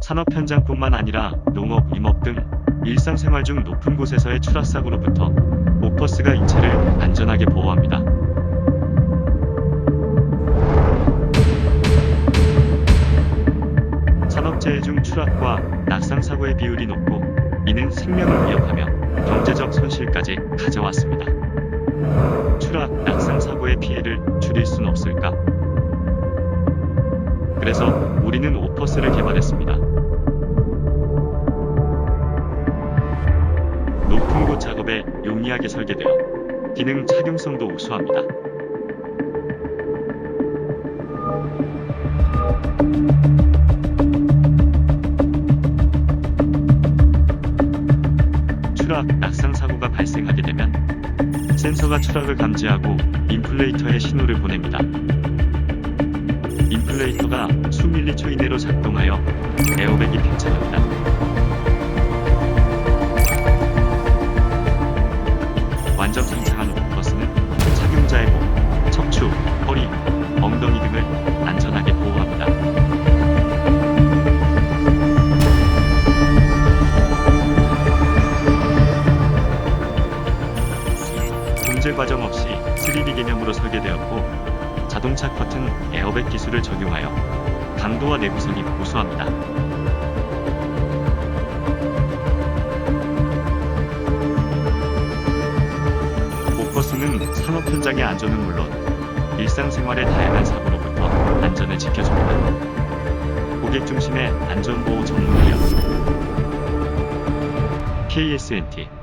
산업 현장뿐만 아니라 농업, 임업 등 일상생활 중 높은 곳에서의 추락사고로부터 오퍼스가 인체를 안전하게 보호합니다. 산업재해 중 추락과 낙상 사고의 비율이 높고 이는 생명을 위협하며 경제적 손실까지 가져왔습니다. 추락, 낙상 사고의 피해를 줄일 순 없을까? 그래서 우리는 오퍼스를 개발했습니다. 높은 곳 작업에 용이하게 설계되어 기능 착용성도 우수합니다. 추락, 낙상 사고가 발생하게 되면 센서가 추락을 감지하고 인플레이터에 신호를 보냅니다. 인플레이터가 수밀리초 이내로 작동하여 에어백이 팽창합니다. 완전 팽창한 오퍼스는 착용자의 목, 척추, 허리, 엉덩이 등을 안전하게 보호합니다. 과정 없이 3D 개념으로 설계되었고 자동차 커튼 에어백 기술을 적용하여 강도와 내구성이 우수합니다. 오퍼스는 산업 현장의 안전은 물론 일상생활의 다양한 사고로부터 안전을 지켜줍니다. 고객 중심의 안전보호 전문 기업 KSNT